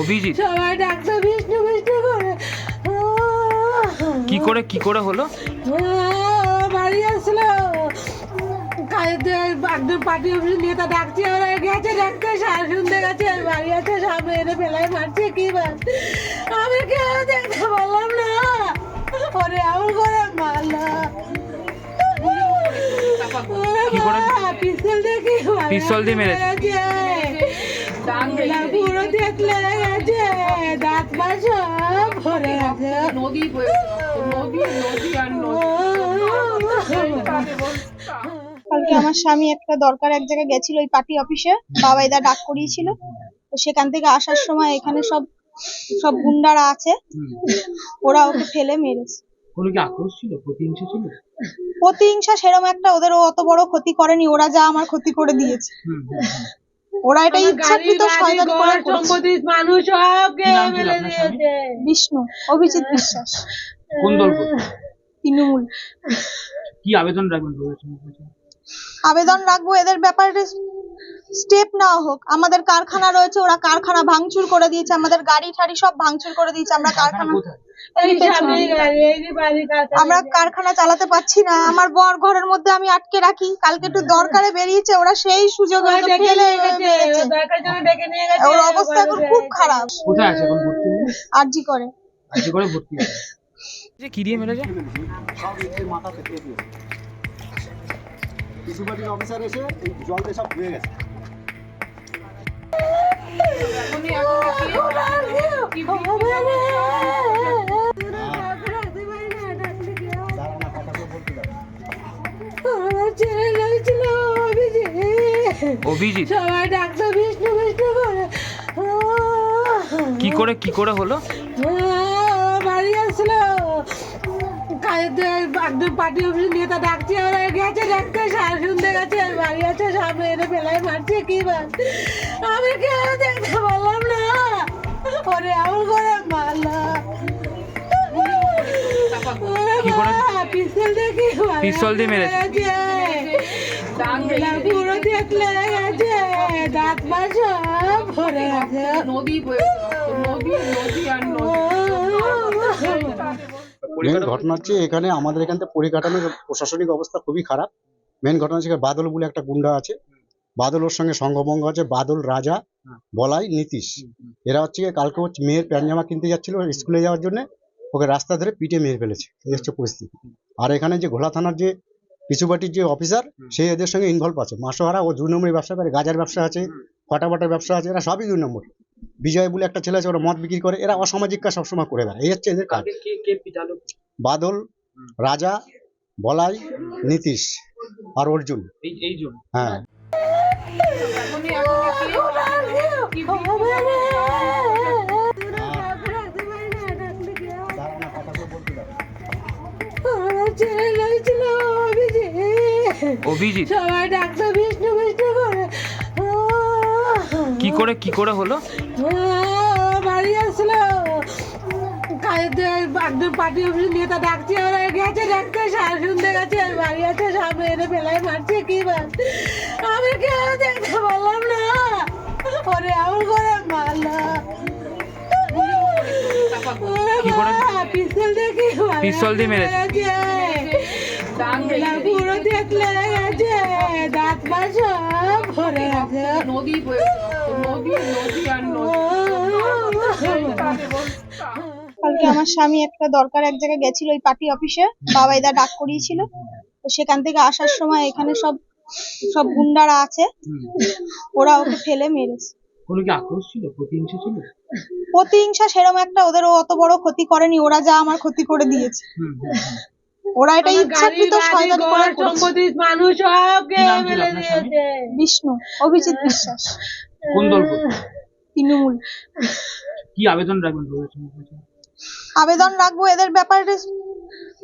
অভিজিৎ। সবাই ডাক্তার বিষ্ণু বিষ্ণু করে। কি করে কি করে হলো? কাজে একদম পার্টি অফিস নেতা ডাকছে ওরা গেছে ডাক্তার সার শুনতে গেছে বাড়ি আছে সামনে এনে ফেলায় মারছে কি বার? আমি কেউ দেখতে পারলাম না? ওরে এমন করে মারলো? পিস্তল দেখি পিস্তল দিয়ে মেরেছে? পুরো দেখলে গেছে দাঁত পা সব ভরে আছে। নদী নদী নদী আর নদী। কালকে আমার স্বামী একটা দরকার এক জায়গায় গেছিল ওই পার্টি অফিসে বাবাইদা ডাক করিয়েছিল। তো সেখান থেকে আসার সময় এখানে সব সব গুন্ডারা আছে। ওরা ওকে ফেলে মেরেছে। কোনো কি আক্রোশ ছিল? প্রতিহিংসা ছিল? প্রতিহিংসা সেরকম একটা ওদের অত বড় ক্ষতি করেনি ওরা যা আমার ক্ষতি করে দিয়েছে। ওরা এটা ইচ্ছাকৃত শয়তানি করে সম্পত্তি মানুষ? দিয়েছে। বিষ্ণু অভিজিৎ বিশ্বাস। কোন দল তৃণমূল। কি আবেদন রাখবেন? আবেদন রাখব এদের ব্যাপারে স্টেপ নেওয়া হোক। আমাদের কারখানা রয়েছে ওরা কারখানা ভাঙচুর করে দিয়েছে আমাদের গাড়ি ঠাড়ি সব ভাঙচুর করে দিয়েছে আমরা কারখানা আমরা কারখানা চালাতে পারছি না আমার বর ঘরের মধ্যে আমি আটকে রাখি কালকে একটু দরকারে বেরিয়েছে ওরা সেই সুযোগে ওরা অবস্থা এখন খুব খারাপ। হয়ে? আরজি করে। আজকে করে ভর্তি কি দিয়ে মেরেছে? পার্টির অফিসার এসে এই জল দিয়ে সব ধুয়ে গেছে। অভিজিৎ। অভিজিৎ সবাই ডাক্তার বিষ্ণু বিষ্ণু করে। কি করে কি করে হলো? বাড়ি আসলো। পার্টি অফিস নেতা ডাকছে ওরা গেছে ডাক্তার সার শুনতে গেছে বাড়ি আছে সামনে এনে ফেলায় মারছে কি বার? আমি কেউ দেখতে পারলাম না? ওরে এমন করে মারলো। পিস্তল দেখি পিস্তল দিয়ে মেরেছে? পুরো দেখলে গেছে দাঁত সব ভরে আছে নদী নদী নদী আর নদী। মেন ঘটনা হচ্ছে এখানে আমাদের এখান থেকে পরিকাঠামোর প্রশাসনিক অবস্থা খুবই খারাপ। মেন ঘটনা হচ্ছে বাদল বলে একটা গুন্ডা আছে। বাদল ওর সঙ্গে সঙ্গভঙ্গ আছে। বাদল রাজা বলাই নীতিশ। এরা হচ্ছে কালকে হচ্ছে মেয়ের প্যান্ট জামা কিনতে যাচ্ছিল স্কুলে যাওয়ার জন্য। ওকে রাস্তা ধরে পিটে মেরে ফেলেছে। এই হচ্ছে পরিস্থিতি। আর এখানে যে ঘোলা থানার যে পিছুপাটির যে অফিসার সে এদের সঙ্গে ইনভলভ আছে। মাসোহারা ও দুই নম্বরের ব্যবসা করে গাজার ব্যবসা আছে ফাটাফাটার ব্যবসা আছে এরা সবই দুই নম্বর বিজয় বলে একটা ছেলে আছে ওরা মদ বিক্রি করে এরা অসামাজিক কাজ সবসময় করে বেড়ায়। এই হচ্ছে এদের কাজ। বাদল রাজা বলাই নীতিশ আর অর্জুন। হ্যাঁ কি- করে অভিজিৎ। সবাই ডাক্তার বিষ্ণু বিষ্ণু কি করে কি করে হলো? বাড়ি আসলো। একদম পার্টি অফিস নেতা ডাকছে ওরা গেছে ডাক্তার সার শুনতে গেছে বাড়ি আছে সামনে এনে ফেলায় মারছে কি বার। আমি কেউ দেখতে পারলাম না? ওরে এমন করে মারলো? পিস্তল দিয়ে মেরেছে? দাগ না, দেখলে গেছে দাঁত পা ভরে আছে। নদী নদী নদী আর নদী। কালকে আমার স্বামী একটা দরকার এক জায়গায় গেছিল ওই পার্টি অফিসে বাবাইদা ডাক করিয়েছিল। তো সেখান থেকে আসার সময় এখানে সব সব গুন্ডারা আছে। ওরা ওকে ফেলে মেরেছে। কোনো কি আক্রোশ ছিল? প্রতিহিংসা ছিল? প্রতিহিংসা সেরকম একটা ওদের অত বড় ক্ষতি করেনি ওরা যা আমার ক্ষতি করে দিয়েছে। ওরা এটা ইচ্ছাকৃত শয়তানি করে সম্পত্তি মানুষ সবকে কি ফেলে দিয়েছে। বিষ্ণু অভিজিৎ বিশ্বাস। কোন দল তৃণমূল। কি আবেদন রাখবেন? আবেদন রাখব এদের ব্যাপারে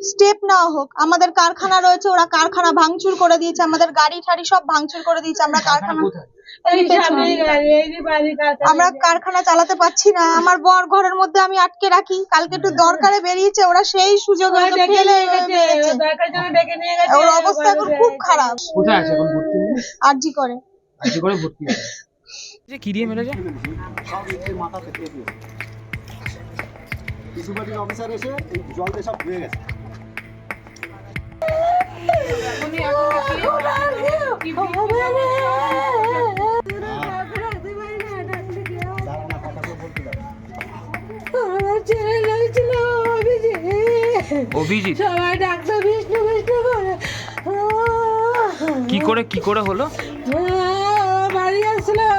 স্টেপ নেওয়া হোক। আমাদের কারখানা রয়েছে ওরা কারখানা ভাঙচুর করে দিয়েছে আমাদের গাড়ি ঠাড়ি সব ভাঙচুর করে দিয়েছে আমরা কারখানা আমরা কারখানা চালাতে পারছি না আমার বর ঘরের মধ্যে আমি আটকে রাখি কালকে একটু দরকারে বেরিয়েছে ওরা সেই সুযোগে ওর অবস্থা এখন খুব খারাপ। হয়ে? আরজি করে। করে ভর্তি কি দিয়ে মেরেছে? পার্টির অফিসার এসে এই জল দিয়ে সব ধুয়ে গেছে। অভিজিৎ। অভিজিৎ? সবাই বিষ্ণু বিষ্ণু করে। কি করে কি করে হলো? বাড়ি আসলো।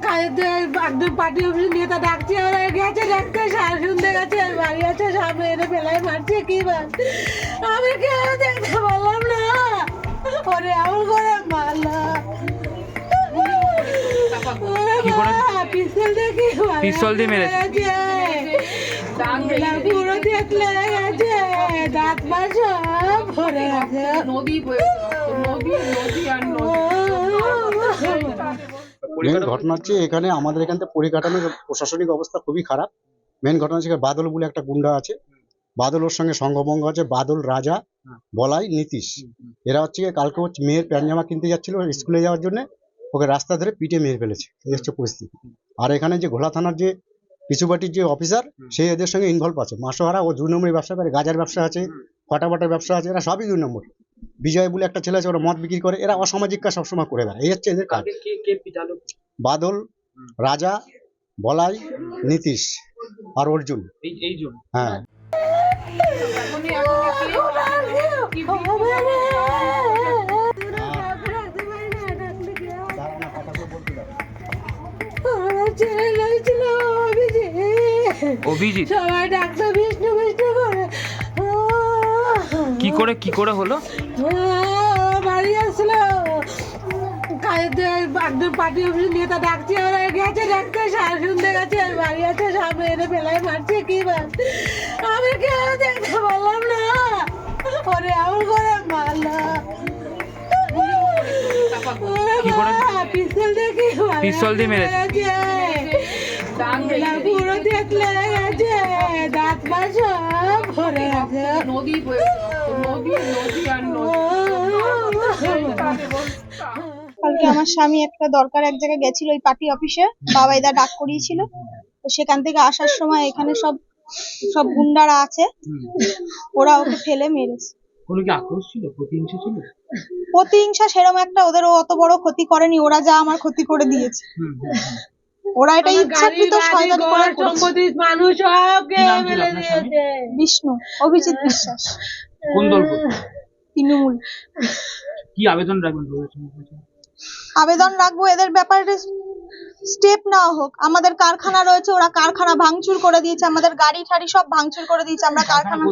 একদম পার্টি অফিস নিয়ে তা ডাকছে ওরা গেছে ডাক্তার সার শুনতে গেছে বাড়ি আছে সামনে এনে ফেলায় মারছে কি বার? আমি কেউ দেখতে পারলাম না? ওরে এমন করে মারলো। কি করে? পিস্তল দিয়ে কি পিস্তল দিয়ে মেরেছে? পুরো দেখলে গেছে। দাঁত মার সব ভরে আছে নদী নদী নদী আর নদী। মেন ঘটনা হচ্ছে এখানে আমাদের এখান থেকে পরিকাঠামোর প্রশাসনিক অবস্থা খুবই খারাপ। মেন ঘটনা হচ্ছে বাদল বলে একটা গুন্ডা আছে। বাদল ওর সঙ্গে সঙ্গভঙ্গ আছে। বাদল রাজা বলাই নীতিশ। এরা হচ্ছে কালকে হচ্ছে মেয়ের প্যান্ট কিনতে যাচ্ছিল স্কুলে যাওয়ার জন্য। ওকে রাস্তা ধরে পিটে মেরে ফেলেছে। এই হচ্ছে পরিস্থিতি। আর এখানে যে ঘোলা থানার যে পিছুপাটির যে অফিসার সে এদের সঙ্গে ইনভলভ আছে। মাসোহারা ও দুই নম্বরের ব্যবসা করে গাজার ব্যবসা আছে ফাটাফাটার ব্যবসা আছে এরা সবই দুই নম্বর। বিজয় বলে একটা ছেলে আছে ওরা মদ বিক্রি করে এরা অসামাজিক কাজ সবসময় করে বেড়ায়। এই হচ্ছে এদের কাজ। কে কে পিটালো বাদল রাজা বলাই নীতিশ আর অর্জুন। হ্যাঁ। অভিজিৎ। সবাই ডাক্তার বিষ্ণু। কি করে কি করে হলো? বাড়ি আসলো। পার্টি অফিস নিয়ে তা ডাকছে ওরা গেছে সার শুনতে গেছে বাড়ি আছে সামনে এনে ফেলায় মারছে কি আমি কেউ দেখতে পারলাম না। ওরে এমন করে মারলো কি করে? পিস্তল? পিস্তল দিয়ে মেরেছে? পুরো দেখলে গেছে দাঁত মার সব নদী নদী নদী আর নদী কালকে আমার স্বামী একটা দরকার এক জায়গায় গেছিল ওই পার্টি অফিসে বাবাইদা ডাক করিয়েছিল। তো সেখান থেকে আসার সময় এখানে সব সব গুন্ডারা আছে। ওরা ওকে ফেলে মেরেছে। কোনো কি আক্রোশ ছিল? প্রতিহিংসা ছিল? প্রতিহিংসা সেরকম একটা ওদের অত বড় ক্ষতি করেনি ওরা যা আমার ক্ষতি করে দিয়েছে। ওরা এটা ইচ্ছাকৃত শয়তানি করে করেছে। সম্পত্তি মানুষ সব কি নাম ছিল মেরে আপনার স্বামী? দিয়েছে বিষ্ণু অভিজিৎ বিশ্বাস কোন দল তৃণমূল কি আবেদন রাখবেন? আবেদন রাখব এদের ব্যাপারে স্টেপ নেওয়া হোক। আমাদের কারখানা রয়েছে ওরা কারখানা ভাঙচুর করে দিয়েছে আমাদের গাড়ি ঠাড়ি সব ভাঙচুর করে দিয়েছে আমরা কারখানা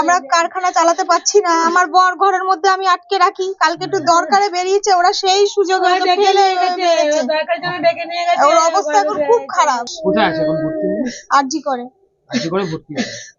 আমরা কারখানা চালাতে পারছি না আমার বর ঘরের মধ্যে আমি আটকে রাখি কালকে একটু দরকারে বেরিয়েছে ওরা সেই সুযোগে ওর অবস্থা এখন খুব খারাপ। আর? আরজি করে। করে ভর্তি আছে।